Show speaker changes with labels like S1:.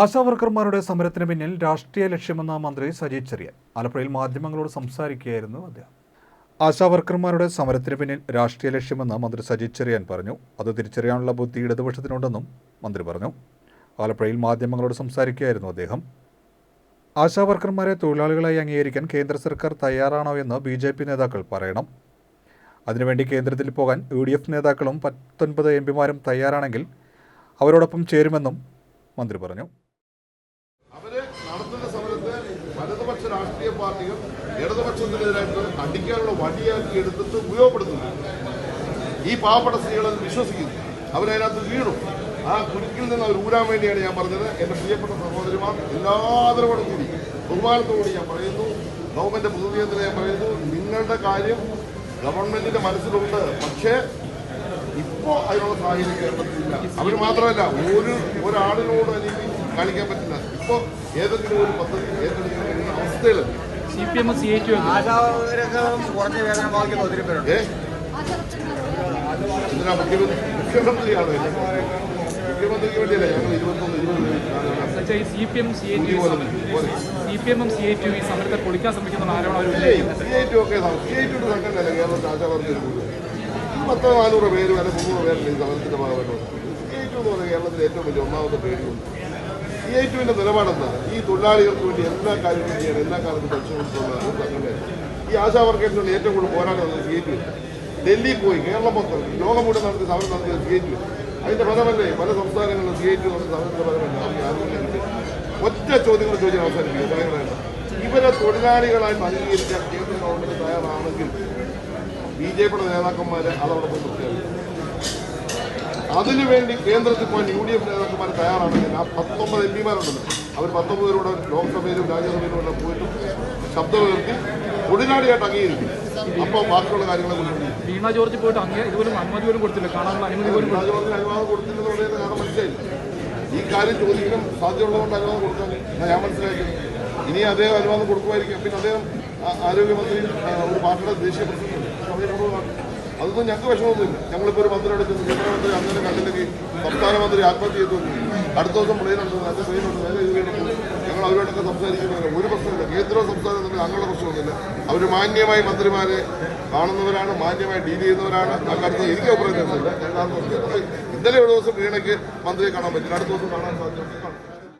S1: ആശാവർക്കർമാരുടെ സമരത്തിന് പിന്നിൽ രാഷ്ട്രീയ ലക്ഷ്യമെന്ന മന്ത്രി സജി ചെറിയൻ ആലപ്പുഴയിൽ മാധ്യമങ്ങളോട് സംസാരിക്കുകയായിരുന്നു അദ്ദേഹം ആശാവർക്കർമാരുടെ സമരത്തിന് പിന്നിൽ രാഷ്ട്രീയ ലക്ഷ്യമെന്ന് മന്ത്രി സജി ചെറിയാൻ പറഞ്ഞു അത് തിരിച്ചറിയാനുള്ള ബുദ്ധി ഇടതുപക്ഷത്തിനുണ്ടെന്നും മന്ത്രി പറഞ്ഞു ആലപ്പുഴയിൽ മാധ്യമങ്ങളോട് സംസാരിക്കുകയായിരുന്നു അദ്ദേഹം ആശാവർക്കർമാരെ തൊഴിലാളികളായി അംഗീകരിക്കാൻ കേന്ദ്ര സർക്കാർ തയ്യാറാണോ എന്ന് ബി ജെ പി നേതാക്കൾ പറയണം അതിനുവേണ്ടി കേന്ദ്രത്തിൽ പോകാൻ യു ഡി എഫ് നേതാക്കളും പത്തൊൻപത് എം പിമാരും തയ്യാറാണെങ്കിൽ അവരോടൊപ്പം ചേരുമെന്നും മന്ത്രി പറഞ്ഞു
S2: ഇടതുപക്ഷ രാഷ്ട്രീയ പാർട്ടികൾ ഇടതുപക്ഷത്തിനെതിരായിട്ട് അടിക്കാനുള്ള വഴിയാക്കി എടുത്തിട്ട് ഉപയോഗപ്പെടുത്തുന്നു ഈ പാവപ്പെട്ട സ്ത്രീകളെ വിശ്വസിക്കുന്നു അവരതിനകത്ത് വീണു ആ കുരുക്കിൽ നിന്ന് അവർ ഊരാൻ വേണ്ടിയാണ് ഞാൻ പറഞ്ഞത് എന്റെ പ്രിയപ്പെട്ട സഹോദരിമാർ എല്ലാ കൂടി ബഹുമാനത്തോടുകൂടി ഞാൻ പറയുന്നു ഗവൺമെന്റ് പ്രതിനിധിയത്തിൽ ഞാൻ പറയുന്നു നിങ്ങളുടെ കാര്യം ഗവൺമെന്റിന്റെ മനസ്സിലുണ്ട് പക്ഷേ ഇപ്പോ അതിനുള്ള സാഹചര്യം കേരളത്തിലില്ല അവർ മാത്രമല്ല ഒരു ഒരാളിനോട് അല്ലെങ്കിൽ കാണിക്കാൻ പറ്റില്ല ഇപ്പോ ഏതെങ്കിലും ഒരു പദ്ധതി ഏറ്റെടുക്കുന്ന കഴിയുന്ന
S3: സി പി എം സി ഇതിനാ
S2: മുഖ്യമന്ത്രി മുഖ്യമന്ത്രിയാണ് മുഖ്യമന്ത്രിക്ക് വേണ്ടിയല്ല ഞങ്ങൾ ഇരുപത്തൊന്ന് ഇരുപത്
S3: ഈ ശ്രമിക്കുന്ന നാനൂറ്
S2: പേരും അല്ലെങ്കിൽ മുന്നൂറ് പേരല്ലേ ഈ സമരത്തിന്റെ ഭാഗമായിട്ട് കേരളത്തിലെ ഏറ്റവും വലിയ ഒന്നാമത്തെ പേടിയുണ്ട് സി ഐ ടുവിൻ്റെ നിലപാടെന്നത് ഈ തൊഴിലാളികൾക്ക് വേണ്ടി എല്ലാ കാര്യങ്ങളും ചെയ്യാൻ എല്ലാ കാലത്തും പരിശ്രമിക്കുന്നതാണ് സംഘടന ഈ ആശാവർക്കേഴ്സിനുള്ള ഏറ്റവും കൂടുതൽ പോരാടുന്നത് സി ഐ ടു ഡൽഹിയിൽ പോയി കേരളം മൊത്തം ലോകം മുഴുവൻ നടത്തിയ സമരം നടത്തിയത് സി ഐ ടു അതിൻ്റെ ഫലമല്ലേ പല സംസ്ഥാനങ്ങളിലും സി ഐ ടു നടത്തിയ സമരത്തിൻ്റെ ഫലമല്ല ഒറ്റ ചോദ്യങ്ങൾ ചോദിച്ചാൽ അവസാനിപ്പിക്കും ഇവരെ തൊഴിലാളികളായി അംഗീകരിക്കാൻ കേന്ദ്ര ഗവൺമെന്റ് തയ്യാറാണെങ്കിൽ ബി ജെ പിയുടെ നേതാക്കന്മാരെ അതോടൊപ്പം നിർത്തിയാൽ അതിനുവേണ്ടി കേന്ദ്രത്തിൽ പോകാൻ യു ഡി എഫ് നേതാക്കൾ തയ്യാറാണെങ്കിൽ ആ പത്തൊമ്പത് എം പിമാരുണ്ടല്ലോ അവർ പത്തൊമ്പത് പേരോട് ലോക്സഭയിലും രാജ്യസഭയിലും പോയിട്ട് പോയിട്ടും ശബ്ദമുയർത്തി കൊടിനാടിയായിട്ട് അംഗീകരിക്കും അപ്പോൾ ബാക്കിയുള്ള കാര്യങ്ങളെ
S3: ഭീമ ജോർജ് പോയിട്ട് അങ്ങനെ ഇതുപോലും അനുമതി പോലും കൊടുത്തില്ല കാണാനുള്ള അനുമതി പോലും
S2: അനുവാദം കാരണം ഈ കാര്യം ചോദിക്കാൻ സാധ്യതയുള്ളതുകൊണ്ട് അനുവാദം കൊടുക്കാൻ ഞാൻ മനസ്സിലാക്കി ഇനി അദ്ദേഹം അനുവാദം കൊടുക്കുമായിരിക്കും പിന്നെ അദ്ദേഹം ആരോഗ്യമന്ത്രി ഒരു പാർട്ടിയുടെ ദേശീയ പ്രസിഡന്റ് അതൊന്നും ഞങ്ങൾക്ക് വിഷമമൊന്നുമില്ല ഞങ്ങളിപ്പോ ഒരു മന്ത്രിയുടെ ചെന്ന് കേന്ദ്രമന്ത്രി അങ്ങനെ കണ്ടില്ലെങ്കിൽ സംസ്ഥാന മന്ത്രി ആത്മഹത്യ ചെയ്തു അടുത്ത ദിവസം പ്ലെയിൻ ഉണ്ട് നല്ല ട്രെയിൻ ഉണ്ട് നേരെ ഇത് ഞങ്ങൾ അവരോടൊക്കെ സംസാരിക്കുന്നില്ല ഒരു പ്രശ്നമില്ല കേന്ദ്രവും സംസ്ഥാനം തന്നെ ഞങ്ങളുടെ പ്രശ്നമൊന്നുമില്ല അവർ മാന്യമായി മന്ത്രിമാരെ കാണുന്നവരാണ് മാന്യമായി ഡീൽ ചെയ്യുന്നവരാണ് അക്കാര്യത്തിൽ എനിക്ക് അഭിപ്രായം ഇന്നലെ ഒരു ദിവസം വീണയ്ക്ക് മന്ത്രിയെ കാണാൻ പറ്റില്ല അടുത്ത ദിവസം കാണാൻ സാധ്യത